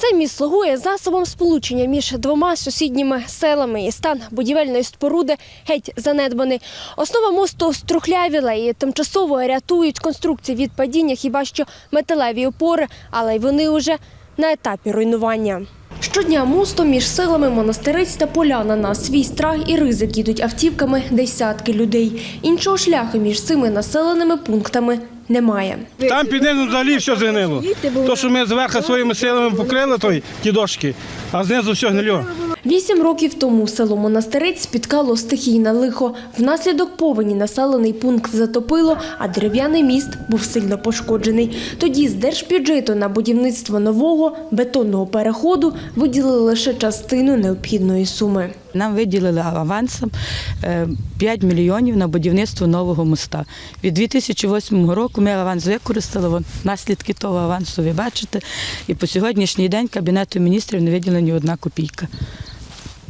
Це міст слугує засобом сполучення між двома сусідніми селами. І стан будівельної споруди геть занедбаний. Основа мосту струхлявіла і тимчасово рятують конструкції від падіння хіба що металеві опори, але й вони вже на етапі руйнування. Щодня мостом між селами Монастирець та Поляна на свій страх і ризик їдуть автівками десятки людей. Іншого шляху між цими населеними пунктами немає. Там під низом взагалі все згнило. То, що ми зверху своїми силами покрили той, ті дошки, а знизу все гнило. Вісім років тому село Монастирець спіткало стихійне лихо. Внаслідок повені населений пункт затопило, а дерев'яний міст був сильно пошкоджений. Тоді з держбюджету на будівництво нового бетонного переходу виділили лише частину необхідної суми. Нам виділили авансом е, 5 мільйонів на будівництво нового моста. Від 2008 року ми аванс використали. Наслідки того авансу ви бачите. І по сьогоднішній день Кабінету міністрів не виділена ні одна копійка.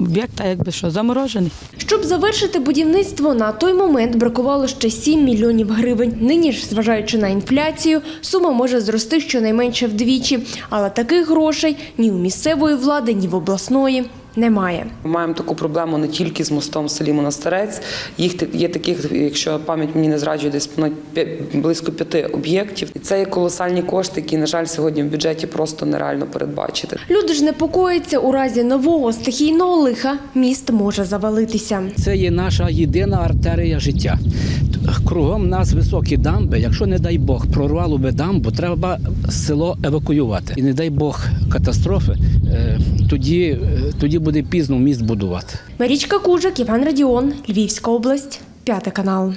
Об'єкт, так якби що, заморожений. Щоб завершити будівництво, на той момент бракувало ще 7 мільйонів гривень. Нині ж, зважаючи на інфляцію, сума може зрости щонайменше вдвічі. Але таких грошей ні у місцевої влади, ні в обласної немає. Ми маємо таку проблему не тільки з мостом в селі Монастирець. Їх є таких, якщо пам'ять мені не зраджує, десь близько п'яти об'єктів. І це є колосальні кошти, які, на жаль, сьогодні в бюджеті просто нереально передбачити. Люди ж непокоїться, у разі нового стихійного лиха міст може завалитися. Це є наша єдина артерія життя. Кругом нас високі дамби. Якщо, не дай Бог, прорвало би дамбу, треба село евакуювати. І не дай Бог катастрофи, е, тоді, е, тоді буде пізно міст будувати. Марічка Кужик, Іван Радіон, Львівська область, п'ятий канал.